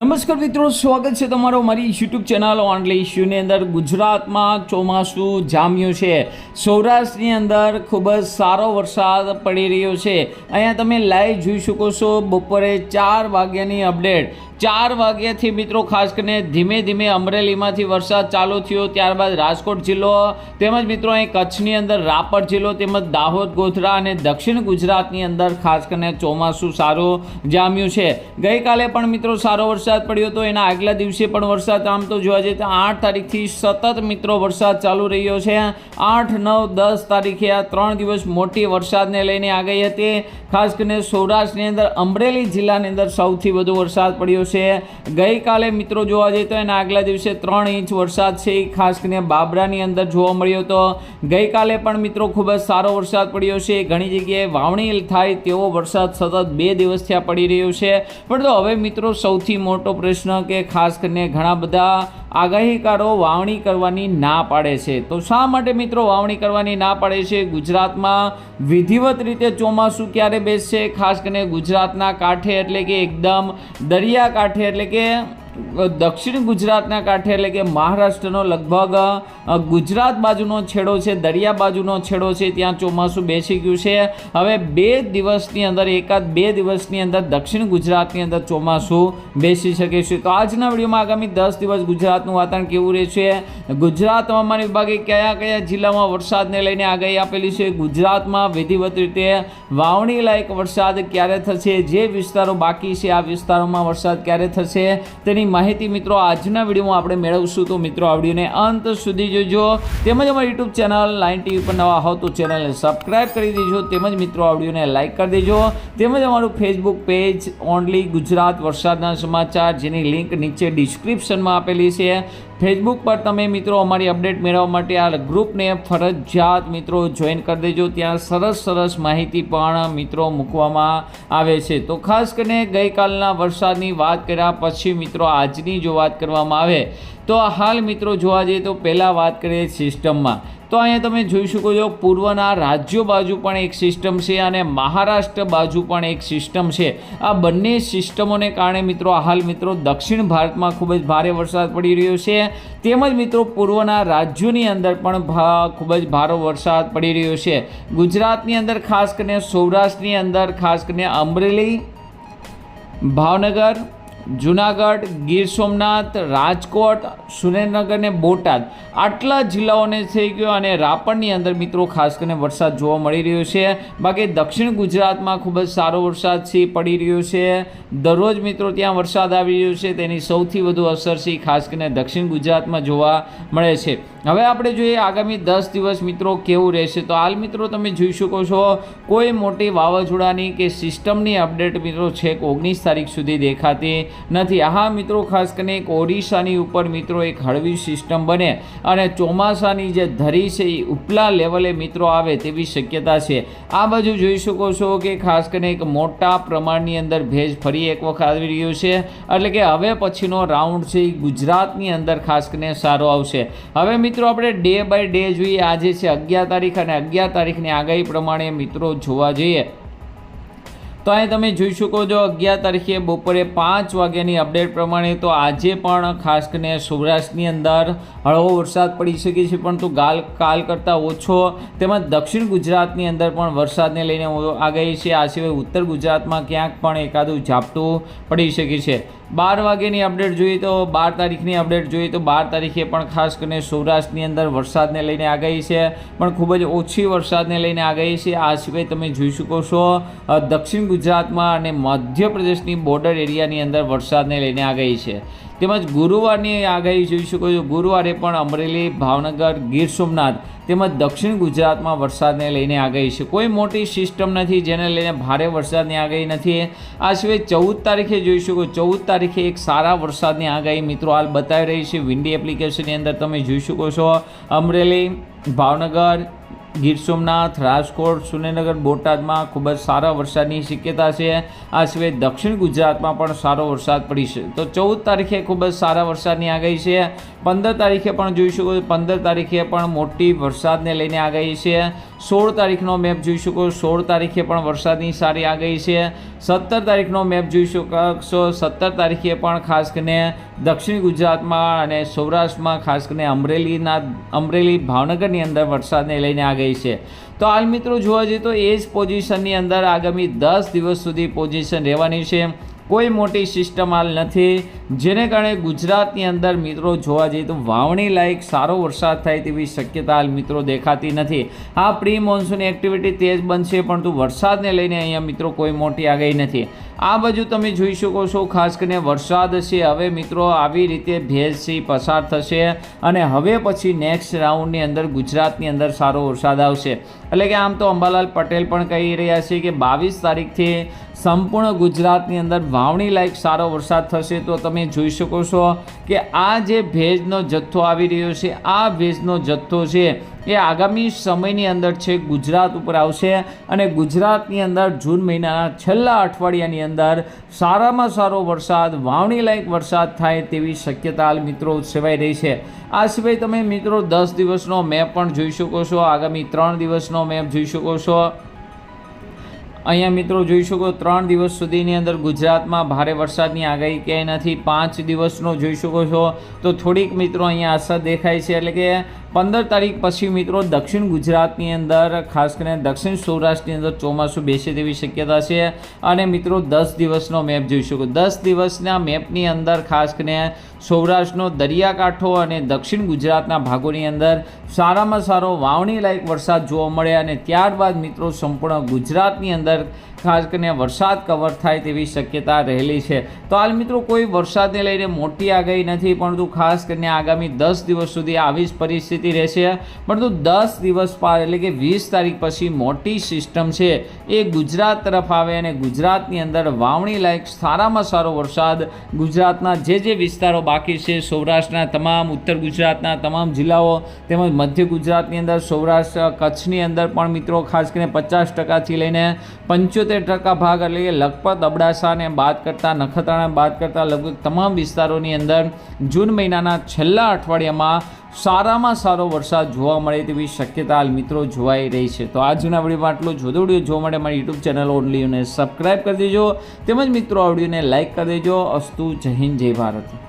નમસ્કાર મિત્રો, સ્વાગત છે તમારો મારી યુટ્યુબ ચેનલ ઓનલી ઇશ્યુની અંદર. ગુજરાતમાં ચોમાસું જામ્યું છે. સૌરાષ્ટ્રની અંદર ખૂબ જ સારો વરસાદ પડી રહ્યો છે. અહીંયા તમે લાઈવ જોઈ શકો છો બપોરે ચાર વાગ્યાની અપડેટ ચાર વાગ્યાથી મિત્રો, ખાસ કરીને ધીમે ધીમે અમરેલીમાંથી વરસાદ ચાલુ થયો. ત્યારબાદ રાજકોટ જિલ્લો, તેમજ મિત્રો અહીં કચ્છની અંદર રાપર જિલ્લો, તેમજ દાહોદ, ગોધરા અને દક્ષિણ ગુજરાતની અંદર ખાસ કરીને ચોમાસું સારું જામ્યું છે. ગઈકાલે પણ મિત્રો સારો વરસાદ પડ્યો હતો એના આગલા દિવસે પણ વરસાદ. આમ તો જોવા જઈએ તો આઠ તારીખથી સતત મિત્રો વરસાદ ચાલુ રહ્યો છે. આઠ, નવ, દસ તારીખે આ ત્રણ દિવસ મોટી વરસાદને લઈને આગઈ હતી. ખાસ કરીને સૌરાષ્ટ્રની અંદર, અમરેલી જિલ્લાની અંદર સૌથી વધુ વરસાદ પડ્યો છે. ગઈકાલે મિત્રો જોવા જઈએ તો એના આગલા દિવસે ત્રણ ઇંચ વરસાદ છે. એ ખાસ કરીને બાબરાની અંદર જોવા મળ્યો હતો ગઈકાલે પણ મિત્રો ખૂબ જ સારો વરસાદ પડ્યો છે. ઘણી જગ્યાએ વાવણી થાય તેવો વરસાદ સતત બે દિવસ થયા પડી રહ્યો છે. પણ તો હવે મિત્રો સૌથી મોટો પ્રશ્ન કે ખાસ કરીને ઘણા બધા આગાહીકારો વાવણી કરવાની ના પાડે છે. તો શા માટે મિત્રો વાવણી કરવાની ના પાડે છે? ગુજરાતમાં વિધિવત રીતે ચોમાસું ક્યારે બેસશે? ખાસ કરીને ગુજરાતના કાંઠે એટલે કે એકદમ દરિયા કાંઠે એટલે કે દક્ષિણ ગુજરાતના કાંઠે એટલે કે મહારાષ્ટ્રનો લગભગ ગુજરાત બાજુનો છેડો છે, દરિયા બાજુનો છેડો છે, ત્યાં ચોમાસું બેસી ગયું છે. હવે બે દિવસની અંદર, એકાદ બે દિવસની અંદર દક્ષિણ ગુજરાતની અંદર ચોમાસું બેસી શકે છે. તો આજના વિડીયોમાં આગામી દસ દિવસ ગુજરાતનું વાતાવરણ કેવું રહેશે? ગુજરાત હવામાન વિભાગે કયા કયા જિલ્લામાં વરસાદને લઈને આગાહી આપેલી છે? ગુજરાતમાં વિધિવત રીતે વાવણી લાયક વરસાદ ક્યારે થશે? જે વિસ્તારો બાકી છે, આ વિસ્તારોમાં વરસાદ ક્યારે થશે? તેની માહિતી મિત્રો, આજના વિડીયોમાં આપણે મેળવશું. તો મિત્રો, આ વિડીયોને અંત સુધી જોજો. તેમજ અમારી યુટ્યુબ ચેનલ લાઈન ટીવી પર નવા હો તો ચેનલને સબસ્ક્રાઈબ કરી દેજો. તેમજ મિત્રો, આ વિડીયોને લાઈક કરી દેજો. તેમજ અમારું ફેસબુક પેજ ઓનલી ગુજરાત વરસાદના સમાચાર, જેની લિંક નીચે ડિસ્ક્રિપ્શનમાં આપેલી છે. ફેસબુક પર તમે મિત્રો અમારી અપડેટ મેળવવા માટે આ ગ્રુપને ફરજિયાત મિત્રો જોઈન કરી દેજો. ત્યાં સરસ સરસ માહિતી પણ મિત્રો મૂકવામાં આવે છે. તો ખાસ કરીને ગઈકાલના વરસાદની વાત કર્યા પછી મિત્રો આજની જો વાત કરવામાં આવે તો હાલ મિત્રો જોવા જઈએ તો પહેલાં વાત કરીએ સિસ્ટમમાં. તો અહીંયા તમે જોઈ શકો છો, પૂર્વના રાજ્યો બાજુ પણ એક સિસ્ટમ છે અને મહારાષ્ટ્ર બાજુ પણ એક સિસ્ટમ છે. આ બંને સિસ્ટમોને કારણે મિત્રો હાલ મિત્રો દક્ષિણ ભારતમાં ખૂબ જ ભારે વરસાદ પડી રહ્યો છે. તેમજ મિત્રો પૂર્વના રાજ્યોની અંદર પણ ખૂબ જ ભારે વરસાદ પડી રહ્યો છે. ગુજરાતની અંદર ખાસ કરીને સૌરાષ્ટ્રની અંદર ખાસ કરીને અમરેલી, ભાવનગર જુનાગઢ, ગીર સોમનાથ, રાજકોટ, સુરેન્દ્રનગર ને બોટાદ આટલા જિલ્લાઓને થઈ ગયો અને રાપરની અંદર મિત્રો ખાસ કરીને વરસાદ જોવા મળી રહ્યો છે. બાકી દક્ષિણ ગુજરાતમાં ખૂબ જ સારો વરસાદ છે, પડી રહ્યો છે. દરરોજ મિત્રો ત્યાં વરસાદ આવી રહ્યો છે. તેની સૌથી વધુ અસર છે ખાસ કરીને દક્ષિણ ગુજરાતમાં જોવા મળે છે. હવે આપણે જોઈએ આગામી દસ દિવસ મિત્રો કેવું રહેશે. તો હાલ મિત્રો તમે જોઈ શકો છો, કોઈ મોટી વાવાઝોડાની કે સિસ્ટમની અપડેટ મિત્રો છેક ઓગણીસ તારીખ સુધી દેખાતી નથી. હા મિત્રો, ખાસ કરીને એક ઓડિશાની ઉપર મિત્રો એક હળવી સિસ્ટમ બને અને ચોમાસાની જે ધરી છે એ ઉપલા લેવલે મિત્રો આવે તેવી શક્યતા છે. આ બાજુ જોઈ શકો છો કે ખાસ કરીને એક મોટા પ્રમાણની અંદર ભેજ ફરી એક વખત આવી રહ્યો છે. એટલે કે હવે પછીનો રાઉન્ડ છે એ ગુજરાતની અંદર ખાસ કરીને સારો આવશે. હવે મિત્રો આપણે ડે બાય ડે જોઈએ. આજે છે અગિયાર તારીખ અને અગિયાર તારીખની આગાહી પ્રમાણે મિત્રો જોવા જઈએ. તો અહીં તમે જોઈ શકો છો, અગિયાર તારીખે બપોરે પાંચ વાગ્યાની અપડેટ પ્રમાણે તો આજે પણ ખાસ કરીને સૌરાષ્ટ્રની અંદર હળવો વરસાદ પડી શકે છે, પરંતુ ગાલ, કાલ કરતાં ઓછો. તેમજ દક્ષિણ ગુજરાતની અંદર પણ વરસાદને લઈને આગાહી છે. આ સિવાય ઉત્તર ગુજરાતમાં ક્યાંક પણ એકાદું ઝાપટું પડી શકે છે. બાર વાગ્યાની અપડેટ જોઈએ તો બાર તારીખની અપડેટ જોઈએ તો બાર તારીખે પણ ખાસ કરીને સૌરાષ્ટ્રની અંદર વરસાદને લઈને આગાહી છે, પણ ખૂબ જ ઓછી વરસાદને લઈને આગાહી છે. આ સિવાય તમે જોઈ શકો છો દક્ષિણ ગુજરાતમાં અને મધ્યપ્રદેશની બોર્ડર એરિયાની અંદર વરસાદને લઈને આગાહી છે. તેમજ ગુરુવારની આગાહી જોઈ શકો છો. ગુરુવારે પણ અમરેલી, ભાવનગર, ગીર સોમનાથ તેમજ દક્ષિણ ગુજરાતમાં વરસાદને લઈને આગાહી છે. કોઈ મોટી સિસ્ટમ નથી જેને લઈને ભારે વરસાદની આગાહી નથી. આ સિવાય ચૌદ તારીખે જોઈ શકો, ચૌદ તારીખે એક સારા વરસાદની આગાહી મિત્રો હાલ બતાવી રહી છે. વિન્ડી એપ્લિકેશનની અંદર તમે જોઈ શકો છો. અમરેલી, ભાવનગર ગીર સોમનાથ, રાજકોટ, સુરેન્દ્રનગર, બોટાદમાં ખૂબ જ સારા વરસાદની શક્યતા છે. આ સિવાય દક્ષિણ ગુજરાતમાં પણ સારો વરસાદ પડી છે. તો ચૌદ તારીખે ખૂબ જ સારા વરસાદની આગાહી છે. પંદર તારીખે પણ જોઈશું. પંદર તારીખે પણ મોટી વરસાદને લઈને આગાહી છે. સોળ તારીખનો મેપ જોઈ શકો. સોળ તારીખે પણ વરસાદની સારી આગાહી છે. સત્તર તારીખનો મેપ જોઈ શકશો. સત્તર તારીખે પણ ખાસ કરીને દક્ષિણ ગુજરાતમાં અને સૌરાષ્ટ્રમાં ખાસ કરીને અમરેલીના, અમરેલી ભાવનગરની અંદર વરસાદને લઈને આગાહી છે. તો હાલ મિત્રો જોવા જઈએ તો એ જ પોઝિશનની અંદર આગામી દસ દિવસ સુધી પોઝિશન રહેવાની છે. કોઈ મોટી સિસ્ટમ હાલ નથી. જેને કારણે ગુજરાતની અંદર મિત્રો જોવા જઈએ તો વાવણી લાયક સારો વરસાદ થાય તેવી શક્યતા હાલ મિત્રો દેખાતી નથી. આ પ્રી મોન્સૂન એક્ટિવિટી તેજ બનશે, પરંતુ વરસાદને લઈને અહીંયા મિત્રો કોઈ મોટી આગાહી નથી. આ બાજુ તમે જોઈ શકો છો, ખાસ કરીને વરસાદ છે. હવે મિત્રો આવી રીતે ભેજથી પસાર થશે અને હવે પછી નેક્સ્ટ રાઉન્ડની અંદર ગુજરાતની અંદર સારો વરસાદ આવશે. એટલે કે આમ તો અંબાલાલ પટેલ પણ કહી રહ્યા છે કે બાવીસ તારીખથી સંપૂર્ણ ગુજરાતની અંદર વાવણી લાયક સારો વરસાદ થશે તો તમે જોઈ શકો છો કે આ જે ભેજનો જથ્થો આવી રહ્યો છે, આ ભેજનો જથ્થો છે એ આગામી સમયની અંદર છે ગુજરાત ઉપર આવશે અને ગુજરાતની અંદર જૂન મહિનાના છેલ્લા અઠવાડિયાની અંદર સારામાં સારો વરસાદ, વાવણી લાયક વરસાદ થાય તેવી શક્યતા મિત્રો સેવાઈ રહી છે. આ સિવાય તમે મિત્રો દસ દિવસનો મેપ પણ જોઈ શકો છો, આગામી ત્રણ દિવસનો મેપ જોઈ શકો છો. અહીંયા મિત્રો જોઈ શકો ત્રણ દિવસ સુધીની અંદર ગુજરાતમાં ભારે વરસાદની આગાહી ક્યાંય નથી પાંચ દિવસનો જોઈ શકો છો. તો થોડીક મિત્રો અહીંયા અસર દેખાય છે. એટલે કે પંદર તારીખ પછી મિત્રો દક્ષિણ ગુજરાતની અંદર, ખાસ કરીને દક્ષિણ સૌરાષ્ટ્રની અંદર ચોમાસું બેસે તેવી શક્યતા છે. અને મિત્રો દસ દિવસનો મેપ જોઈ શકો. દસ દિવસના મેપની અંદર ખાસ કરીને સૌરાષ્ટ્રનો દરિયાકાંઠો અને દક્ષિણ ગુજરાતના ભાગોની અંદર સારામાં સારો વાવણી લાયક વરસાદ જોવા મળે અને ત્યારબાદ મિત્રો સંપૂર્ણ ગુજરાતની અંદર ખાસ કરીને વરસાદ કવર થાય તેવી શક્યતા રહેલી છે. તો હાલ મિત્રો કોઈ વરસાદને લઈને મોટી આગાહી નથી, પરંતુ ખાસ કરીને આગામી દસ દિવસ સુધી આવી જ પરિસ્થિતિ રહેશે. પરંતુ દસ દિવસ પાર એટલે કે વીસ તારીખ પછી મોટી સિસ્ટમ છે. એ ગુજરાત તરફ આવે અને ગુજરાતની અંદર વાવણી લાયક સારામાં સારો વરસાદ ગુજરાતના જે જે વિસ્તારો બાકી છે, સૌરાષ્ટ્રના તમામ, ઉત્તર ગુજરાતના તમામ જિલ્લાઓ તેમજ મધ્ય ગુજરાતની અંદર સૌરાષ્ટ્ર કચ્છની અંદર પણ મિત્રો ખાસ કરીને પચાસ ટકાથી લઈને પંચોતેર ટકા ભાગ એટલે કે લખપત અબડાસાને બાદ કરતાં નખત્રાણા બાદ કરતાં લગભગ તમામ વિસ્તારોની અંદર જૂન મહિનાના છેલ્લા અઠવાડિયામાં સારામાં સારો વરસાદ જોવા મળે તેવી શક્યતા હાલ મિત્રો જોવાઈ રહી છે. તો આજના વિડીયોમાં આટલું જોતો વીડિયો જોવા માટે મારી યુટ્યુબ ચેનલ ઓનલીને સબસ્ક્રાઈબ કરી દેજો. તેમજ મિત્રો આ વિડીયોને લાઇક કરી દેજો. અસ્તુ જય હિન્દ, જય ભારત.